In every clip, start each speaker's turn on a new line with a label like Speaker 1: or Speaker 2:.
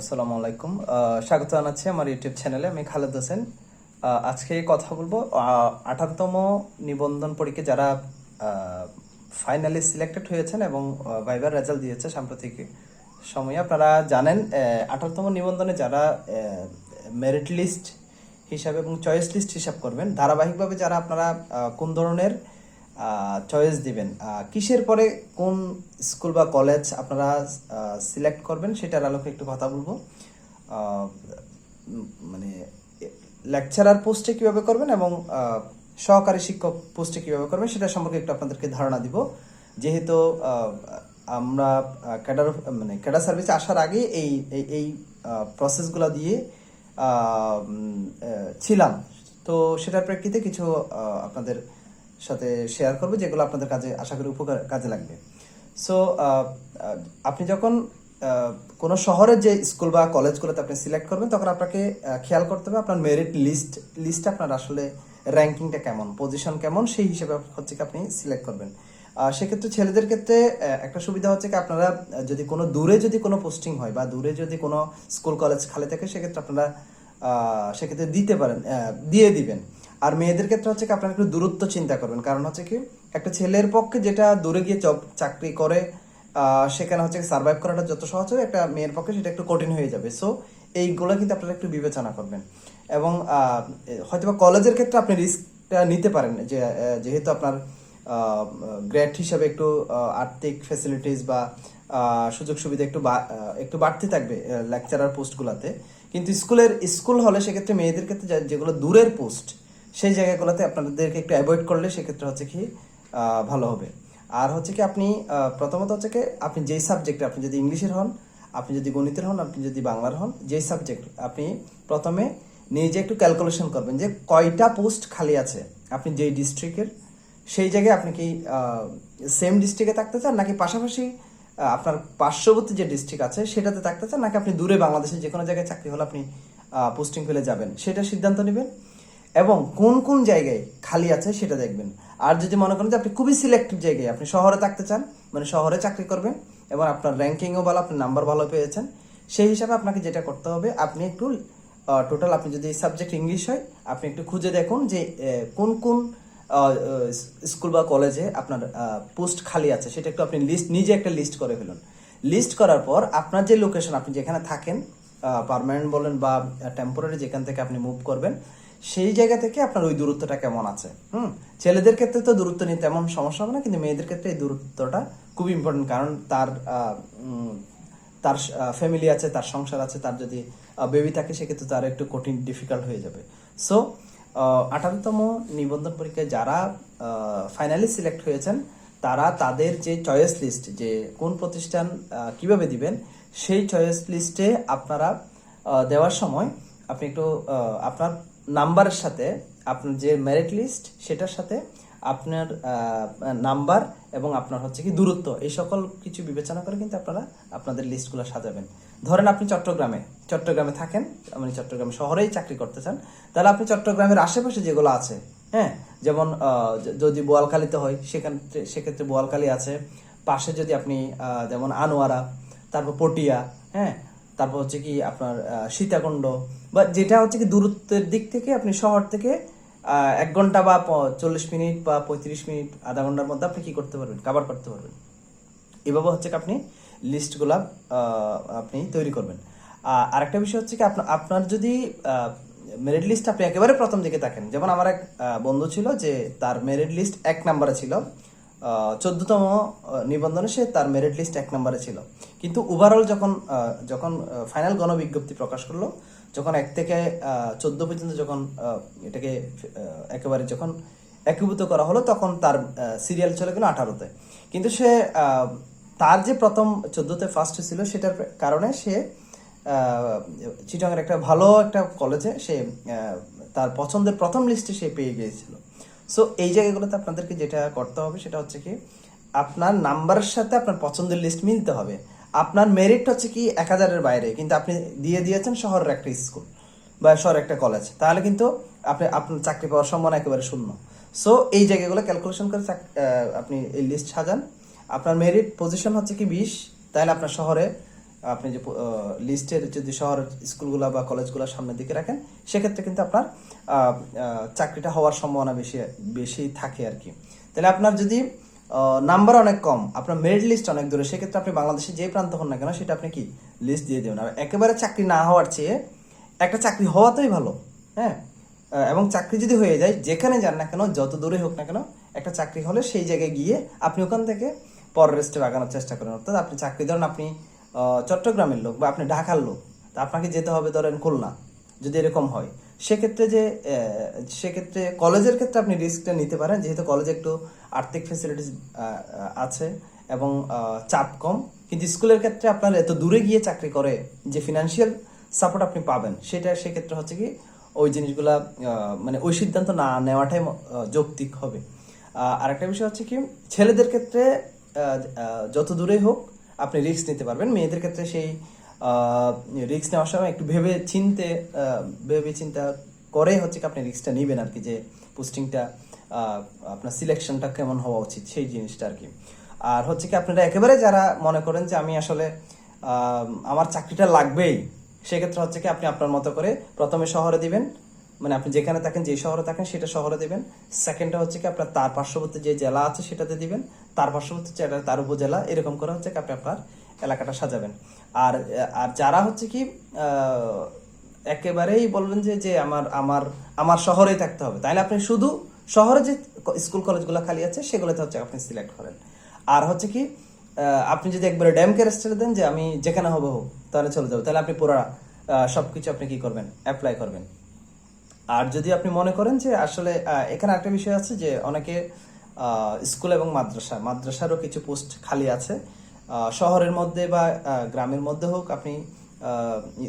Speaker 1: আসসালামু আলাইকুম। স্বাগত জানাচ্ছি আমার ইউটিউব চ্যানেলে আমি খালেদ হোসেন। আজকে কথা বলব আঠারোতম নিবন্ধন পরীক্ষা যারা ফাইনালি সিলেক্টেড হয়েছেন এবং ভাইবার রেজাল্ট দিয়েছে সাম্প্রতিক সময়ে, আপনারা জানেন আঠারোতম নিবন্ধনে যারা মেরিট লিস্ট হিসাবে এবং চয়েস লিস্ট হিসাব করবেন, ধারাবাহিকভাবে যারা আপনারা কোন ধরনের চয়েস দিবেন। কিসের পরে কোন স্কুল বা কলেজ আপনারা সিলেক্ট করবেন সেটার আলোকে একটু কথা বলব। মানে লেকচারার পোস্টে কীভাবে করবেন এবং সহকারী শিক্ষক পোস্টে কীভাবে করবেন সেটা সম্পর্কে একটু আপনাদেরকে ধারণা দিব। যেহেতু আমরা ক্যাডার মানে ক্যাডার সার্ভিসে আসার আগে এই, এই- প্রসেসগুলো দিয়ে ছিলাম। তো সেটার প্রেক্ষিতে কিছু আপনাদের সাথে শেয়ার করব, যেগুলো আপনাদের কাজে, আশা করি উপকার, কাজে লাগবে। সো আপনি যখন কোনো শহরের যে স্কুল বা কলেজগুলোতে আপনি সিলেক্ট করবেন, তখন আপনাকে খেয়াল করতে হবে আপনার মেরিট লিস্ট লিস্টে আপনার আসলে র্যাঙ্কিংটা কেমন পজিশন কেমন, সেই হিসেবে হচ্ছে কি আপনি সিলেক্ট করবেন। সেক্ষেত্রে ছেলেদের ক্ষেত্রে একটা সুবিধা হচ্ছে কি আপনারা যদি কোনো দূরে যদি কোনো পোস্টিং হয় বা দূরে যদি কোনো স্কুল কলেজ খালি থাকে, সেক্ষেত্রে আপনারা সেক্ষেত্রে দিতে পারেন দিয়ে দিবেন। আর মেয়েদের ক্ষেত্রে হচ্ছে কি আপনারা একটু দূরত্ব চিন্তা করবেন। কারণ হচ্ছে কি একটা ছেলের পক্ষে যেটা দূরে গিয়ে চাকরি করে সেখানে হচ্ছে সার্ভাইভ করাটা যত সহজ হবে একটা মেয়ের পক্ষে সেটা একটু কঠিন হয়ে যাবে। সো এইগুলো কিন্তু আপনারা একটু বিবেচনা করবেন। এবং হয়তো বা কলেজের ক্ষেত্রে আপনি রিস্কটা নিতে পারেন যে যেহেতু আপনার গ্রেড হিসাবে একটু আর্থিক ফেসিলিটিস বা সুযোগ সুবিধা একটু একটু বাড়তে থাকবে লেকচারার পোস্টগুলোতে কিন্তু স্কুলের, স্কুল হলে সেক্ষেত্রে মেয়েদের ক্ষেত্রে যেগুলো দূরের পোস্ট সেই জায়গাগুলোতে আপনাদেরকে একটু অ্যাভয়েড করলে সেক্ষেত্রে হচ্ছে কি ভালো হবে। আর হচ্ছে কি আপনি প্রথমত হচ্ছে কি আপনি যেই সাবজেক্টে আপনি যদি ইংলিশের হন, আপনি যদি গণিতের হন, আপনি যদি বাংলার হন, যেই সাবজেক্ট আপনি প্রথমে নিজে একটু ক্যালকুলেশন করবেন যে কয়টা পোস্ট খালি আছে আপনি যেই ডিস্ট্রিক্টের সেই জায়গায় আপনি কি সেম ডিস্ট্রিক্টে থাকতে চান নাকি পাশাপাশি আপনার পার্শ্ববর্তী যে ডিস্ট্রিক্ট আছে সেটাতে থাকতে চান নাকি আপনি দূরে বাংলাদেশের যে কোনো জায়গায় চাকরি হলে আপনি পোস্টিং পেলে যাবেন? সেটা সিদ্ধান্ত নেবেন। এবং কোন কোন জায়গায় খালি আছে সেটা দেখবেন। আর যদি মনে করেন যে আপনি খুবই সিলেক্টিভ জায়গায়, আপনি শহরে থাকতে চান মানে শহরে চাকরি করবেন এবং আপনার র্যাঙ্কিংও ভালো আপনি নাম্বার ভালো পেয়েছেন, সেই হিসাবে আপনাকে যেটা করতে হবে, আপনি একটু টোটাল আপনি যদি সাবজেক্ট ইংলিশ হয়, আপনি একটু খুঁজে দেখুন যে কোন কোন স্কুল বা কলেজে আপনার পোস্ট খালি আছে, সেটা একটু আপনি লিস্ট নিজে একটা লিস্ট করে ফেলুন। লিস্ট করার পর আপনার যে লোকেশন আপনি যেখানে থাকেন পার্মানেন্ট বলেন বা টেম্পোরারি যেখান থেকে আপনি মুভ করবেন সেই জায়গা থেকে আপনার ওই দূরত্বটা কেমন আছে? হুম? ছেলেদের ক্ষেত্রে তো দূরত্ব নিয়ে তেমন সমস্যা হবে না, কিন্তু মেয়েদের ক্ষেত্রে এই দূরত্বটা খুব ইম্পর্টেন্ট কারণ তার তার ফ্যামিলি আছে, তার সংসার আছে, তার যদি বেবি থাকে, সেক্ষেত্রে তার একটু কঠিন ডিফিকাল্ট হয়ে যাবে। সো আঠারোতম নিবন্ধন পরীক্ষায় যারা ফাইনালি সিলেক্ট হয়েছেন, তারা তাদের যে চয়েস লিস্ট যে কোন প্রতিষ্ঠান কীভাবে দিবেন, সেই চয়েস লিস্টে আপনারা দেওয়ার সময় আপনি একটু আপনার নাম্বারের সাথে আপনার যে মেরিট লিস্ট সেটার সাথে আপনার নাম্বার এবং আপনার হচ্ছে কি দূরত্ব, এই সকল কিছু বিবেচনা করে কিন্তু আপনারা আপনাদের লিস্টগুলো সাজাবেন। ধরেন আপনি চট্টগ্রামে চট্টগ্রামে থাকেন মানে চট্টগ্রাম শহরেই চাকরি করতে চান, তাহলে আপনি চট্টগ্রামের আশেপাশে যেগুলো আছে হ্যাঁ যেমন যদি বোয়ালখালীতে হয় সেখান সেক্ষেত্রে বোয়ালখালী আছে, পাশে যদি আপনি যেমন আনোয়ারা, তারপর পটিয়া হ্যাঁ তারপর হচ্ছে কি আপনার সীতাকুণ্ড বা যেটা হচ্ছে কি দূরত্বের দিক থেকে আপনি শহর থেকে এক ঘণ্টা বা চল্লিশ মিনিট বা পঁয়ত্রিশ মিনিট, আধা ঘণ্টার মধ্যে আপনি কি করতে পারবেন? কাভার করতে পারবেন। এভাবে হচ্ছে কি আপনি লিস্টগুলা আপনি তৈরি করবেন। আরেকটা বিষয় হচ্ছে কি আপনার আপনার যদি মেরিট লিস্ট আপনি একেবারে প্রথম দিকে থাকেন, যেমন আমার এক বন্ধু ছিল যে তার মেরিট লিস্ট এক নম্বরে ছিল চোদ্দতম নিবন্ধনে সে তার মেরিট লিস্ট এক নম্বরে ছিল। কিন্তু ওভারঅল যখন যখন ফাইনাল গণবিজ্ঞপ্তি প্রকাশ করল, যখন এক থেকে চোদ্দ পর্যন্ত যখন এটাকে একেবারে যখন একীভূত করা হলো, তখন তার সিরিয়াল চলে গেল আঠারোতে। কিন্তু সে তার যে প্রথম চোদ্দতে ফার্স্ট ছিল, সেটার কারণে সে চিটংয়ের একটা ভালো একটা কলেজে সে তার পছন্দের প্রথম লিস্টে সে পেয়ে গিয়েছিল। সো এই জায়গাগুলোতে আপনাদেরকে যেটা করতে হবে সেটা হচ্ছে কি, আপনার নাম্বারের সাথে আপনার পছন্দের লিস্ট মিলতে হবে। আপনার মেরিট হচ্ছে কি এক হাজারের বাইরে, কিন্তু আপনি দিয়ে দিয়েছেন শহরের একটা স্কুল বা শহরের একটা কলেজ তাহলে কিন্তু আপনি, আপনার চাকরি পাওয়ার সম্ভাবনা একেবারে শূন্য। সো এই জায়গাগুলো ক্যালকুলেশন করে আপনি এই লিস্ট সাজান। আপনার মেরিট পজিশন হচ্ছে কি বিশ, তাহলে আপনার শহরে আপনি যে লিস্টের যদি শহর স্কুলগুলো বা কলেজগুলো সামনের দিকে রাখেন, সেক্ষেত্রে কিন্তু আপনার চাকরিটা হওয়ার সম্ভাবনা বেশি বেশি থাকে আর কি। তাহলে আপনার যদি নাম্বার অনেক কম, আপনার মেরিট লিস্ট অনেক দূরে, সেক্ষেত্রে আপনি বাংলাদেশে যে প্রান্ত হন না কেন, সেটা আপনি কি লিস্ট দিয়ে দেবেন। আর একেবারে চাকরি না হওয়ার চেয়ে, একটা চাকরি হওয়াতেই ভালো হ্যাঁ? এবং চাকরি যদি হয়ে যায়, যেখানে যান না কেন, যত দূরে হোক না কেন, একটা চাকরি হলে সেই জায়গায় গিয়ে আপনি ওখান থেকে পরের স্টেপ আগানোর চেষ্টা করেন। অর্থাৎ আপনি চাকরি ধরেন, আপনি চট্টগ্রামের লোক বা আপনি ঢাকার লোক, তা আপনাকে যেতে হবে ধরেন খুলনা, যদি এরকম হয়। সেক্ষেত্রে যে সেক্ষেত্রে কলেজের ক্ষেত্রে আপনি রিস্কটা নিতে পারেন, যেহেতু কলেজে একটু আর্থিক ফেসিলিটিস আছে এবং চাপ কম। কিন্তু স্কুলের ক্ষেত্রে আপনার এত দূরে গিয়ে চাকরি করে যে ফিনান্সিয়াল সাপোর্ট আপনি পাবেন, সেটা সেক্ষেত্রে হচ্ছে কি ওই জিনিসগুলা মানে ওই সিদ্ধান্ত না নেওয়াটাই যৌক্তিক হবে। আরেকটা বিষয় হচ্ছে কি, ছেলেদের ক্ষেত্রে যত দূরেই হোক আপনি রিস্ক নিতে পারবেন। মেয়েদের ক্ষেত্রে সেই রিস্ক নেওয়ার সময় একটু ভেবে চিনতে ভেবে চিন্তা করে হচ্ছে কি আপনি রিস্কটা নেবেন আর কি যে পোস্টিংটা আপনার সিলেকশনটা কেমন হওয়া উচিত সেই জিনিসটা আর কি আর হচ্ছে কি আপনারা একেবারে যারা মনে করেন যে আমি আসলে আমার চাকরিটা লাগবেই, সেক্ষেত্রে হচ্ছে কি আপনি আপনার মতো করে প্রথমে শহরে দিবেন মানে আপনি যেখানে থাকেন যে শহরে থাকেন সেটা শহরে দেবেন। সেকেন্ডটা হচ্ছে কি আপনার তার পার্শ্ববর্তী যে জেলা আছে সেটাতে দিবেন। তার পার্শ্ববর্তী যেটা তার উপজেলা। এরকম করে হচ্ছে কি আপনি আপনার এলাকাটা সাজাবেন। আর আর যারা হচ্ছে কি একেবারেই বলবেন যে যে আমার আমার আমার শহরেই থাকতে হবে। তাহলে আপনি শুধু শহরে যে স্কুল কলেজগুলো খালি আছে সেগুলোতে হচ্ছে আপনি সিলেক্ট করেন। আর হচ্ছে কি আপনি যদি একবারে ড্যাম ক্যারেস্টারে দেন যে আমি যেখানে হব হোক তাহলে চলে যাব। তাহলে আপনি পুরা আহ, সবকিছু আপনি কি করবেন? অ্যাপ্লাই করবেন। আর যদি আপনি মনে করেন যে আসলে এখানে একটা বিষয় আছে যে অনেকে স্কুল এবং মাদ্রাসা, মাদ্রাসারও কিছু পোস্ট খালি আছে। শহরের মধ্যে বা গ্রামের মধ্যে হোক আপনি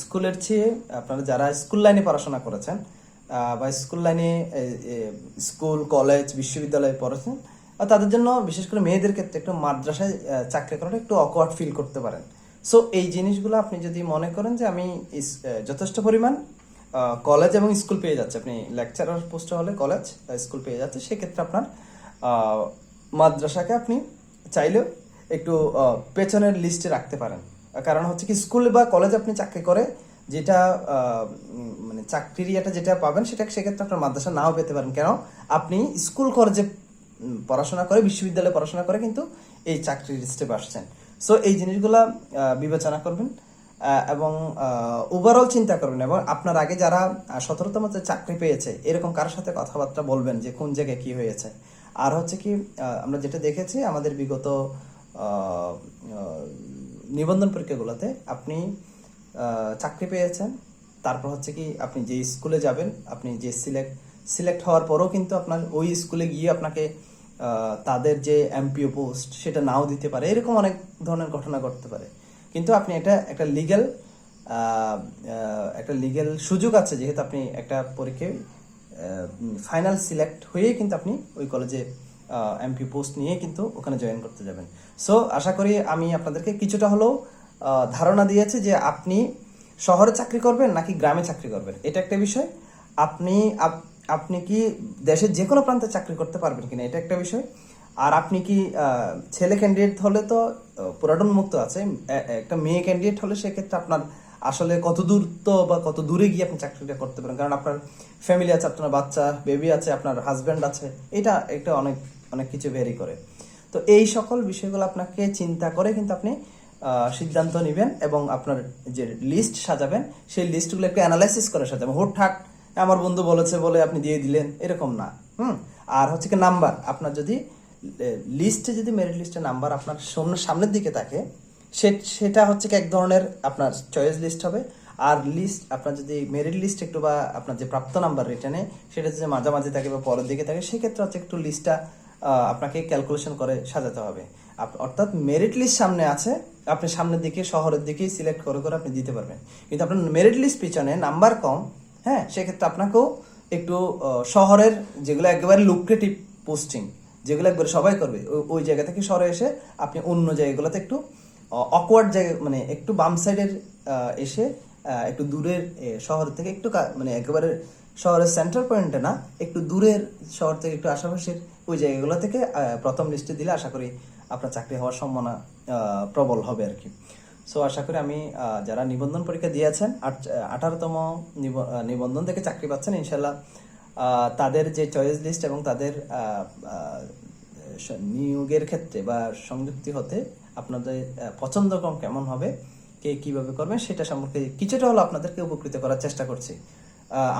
Speaker 1: স্কুলের চেয়ে আপনারা যারা স্কুল লাইনে পড়াশোনা করেছেন বা স্কুল লাইনে স্কুল, কলেজ, বিশ্ববিদ্যালয়ে পড়েছেন তাদের জন্য বিশেষ করে মেয়েদের ক্ষেত্রে একটু মাদ্রাসায় চাকরি করাটা একটু অকওয়ার্ড ফিল করতে পারেন। সো এই জিনিসগুলো আপনি যদি মনে করেন যে আমি যথেষ্ট পরিমাণ কলেজ এবং স্কুল পেয়ে যাচ্ছে। আপনি লেকচারার পোস্টে হলে কলেজ স্কুল পেয়ে যাচ্ছে। সেক্ষেত্রে আপনার মাদ্রাসাকে আপনি চাইলেও একটু পেছনের লিস্টে রাখতে পারেন। কারণ হচ্ছে কি স্কুল বা কলেজ আপনি চাকরি করে যেটা মানে চাকরির ইয়েটা যেটা পাবেন, সেটা সেক্ষেত্রে আপনার মাদ্রাসা নাও পেতে পারেন। কেন? আপনি স্কুল কলেজে পড়াশোনা করে, বিশ্ববিদ্যালয়ে পড়াশোনা করে কিন্তু এই চাকরির লিস্টে আসছেন সো এই জিনিসগুলা বিবেচনা করবেন। এবং ওভারঅল চিন্তা করবেন এবং আপনার আগে যারা সতেরোতম চাকরি পেয়েছে, এরকম কারোর সাথে কথাবার্তা বলবেন যে কোন জায়গায় কি হয়েছে। আর হচ্ছে কি আমরা যেটা দেখেছি, আমাদের বিগত নিবন্ধন পরীক্ষাগুলোতে আপনি চাকরি পেয়েছেন, তারপর হচ্ছে কি আপনি যে স্কুলে যাবেন, আপনি যে সিলেক্ট সিলেক্ট হওয়ার পরেও কিন্তু আপনার ওই স্কুলে গিয়ে আপনাকে তাদের যে এমপিও পোস্ট সেটা নাও দিতে পারে, এরকম অনেক ধরনের ঘটনা ঘটতে পারে। কিন্তু আপনি এটা একটা লিগ্যাল একটা লিগ্যাল সুযোগ আছে, যেহেতু আপনি একটা পরীক্ষায় ফাইনাল সিলেক্ট হয়েই কিন্তু আপনি ওই কলেজে এমপি পোস্ট নিয়ে কিন্তু ওখানে জয়েন করতে যাবেন। সো আশা করি আমি আপনাদেরকে কিছুটা হলেও ধারণা দিয়েছি যে আপনি শহরে চাকরি করবেন নাকি গ্রামে চাকরি করবেন। এটা একটা বিষয়। আপনি, আপ- আপনি কি দেশের যে কোনো প্রান্তে চাকরি করতে পারবেন কিনা, এটা একটা বিষয়। আর আপনি কি ছেলে ক্যান্ডিডেট হলে তো পুরাটন মুক্ত আছে। একটা মেয়ে ক্যান্ডিডেট হলে সেক্ষেত্রে আপনার আসলে কত দূর তো বা কত দূরে গিয়ে আপনি চাকরিটা করতে পারেন। কারণ আপনার ফ্যামিলি আছে, আপনার বাচ্চা বেবি আছে, আপনার হাজব্যান্ড আছে। এটা এটা অনেক অনেক কিছু ভেরি করে। তো এই সকল বিষয়গুলো আপনাকে চিন্তা করে কিন্তু আপনি সিদ্ধান্ত নেবেন এবং আপনার যে লিস্ট সাজাবেন, সেই লিস্টগুলো একটু অ্যানালাইসিস করে সাজাবেন। হুটহাট আমার বন্ধু বলেছে বলে আপনি দিয়ে দিলেন, এরকম না। হুম? আর হচ্ছে কি নাম্বার আপনার যদি লিস্টে যদি মেরিট লিস্টের নাম্বার আপনার সামনে, সামনের দিকে থাকে, সে- সেটা হচ্ছে এক ধরনের আপনার চয়েস লিস্ট হবে। আর লিস্ট আপনার যদি মেরিট লিস্ট একটু বা আপনার যে প্রাপ্ত নাম্বার রিটার্নে সেটা যদি মাঝামাঝি থাকে বা পরের দিকে থাকে, সেক্ষেত্রে হচ্ছে একটু লিস্টটা আপনাকে ক্যালকুলেশন করে সাজাতে হবে। অর্থাৎ মেরিট লিস্ট সামনে আছে, আপনি সামনের দিকে, শহরের দিকেই সিলেক্ট করে করে আপনি দিতে পারবেন। কিন্তু আপনার মেরিট লিস্ট পিছনে নাম্বার কম হ্যাঁ সেক্ষেত্রে আপনাকেও একটু শহরের যেগুলো একেবারে লুক্রেটিভ পোস্টিং যেগুলো একবারে সবাই করবে ওই- জায়গা থেকে শহরে এসে আপনি অন্য জায়গাগুলোতে একটু অকওয়ার্ড জায়গা মানে একটু বাম সাইডের এসে একটু দূরের শহর থেকে একটু মানে একেবারে শহরের সেন্টার পয়েন্টে না, একটু দূরের শহর থেকে একটু আশেপাশের ওই জায়গাগুলো থেকে প্রথম লিস্টে দিলে আশা করি আপনার চাকরি হওয়ার সম্ভাবনা প্রবল হবে আর কি। সো আশা করি আমি যারা নিবন্ধন পরীক্ষা দিয়েছেন আঠারোতম নিবন্ধন থেকে চাকরি পাচ্ছেন ইনশাল্লাহ তাদের যে চয়েস লিস্ট এবং তাদের নিয়োগের ক্ষেত্রে বা সংযুক্তি হতে আপনাদের পছন্দ কম কেমন হবে, কে কীভাবে করবেন সেটা সম্পর্কে কিছুটা হলো আপনাদেরকে উপকৃত করার চেষ্টা করছি।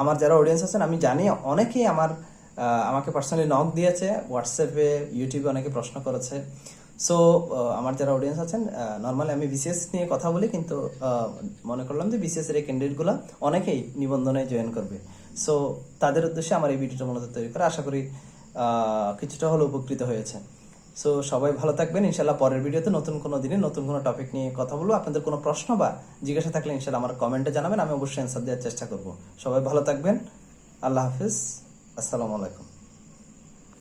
Speaker 1: আমার যারা অডিয়েন্স আছেন, আমি জানি অনেকেই আমার আমাকে পার্সোনালি নক দিয়েছে হোয়াটসঅ্যাপে ইউটিউবে অনেকে প্রশ্ন করেছে। সো আমার যারা অডিয়েন্স আছেন নর্মালি আমি বিসিএস নিয়ে কথা বলি, কিন্তু মনে করলাম যে বিসিএস এর ক্যান্ডিডেটগুলো অনেকেই নিবন্ধনে জয়েন করবে। সো তাদের উদ্দেশ্যে আমার এই ভিডিওটা মূলত তৈরি করা। আশা করি কিছুটা হলো উপকৃত হয়েছে সো সবাই ভালো থাকবেন। ইনশাল্লাহ পরের ভিডিওতে নতুন কোনো দিনে নতুন কোনো টপিক নিয়ে কথা বলব। আপনাদের কোনো প্রশ্ন বা জিজ্ঞাসা থাকলে ইনশাল্লাহ আমার কমেন্টে জানাবেন। আমি অবশ্যই অ্যান্সার দেওয়ার চেষ্টা করব। সবাই ভালো থাকবেন। আল্লাহ হাফিজ। আসসালামু আলাইকুম।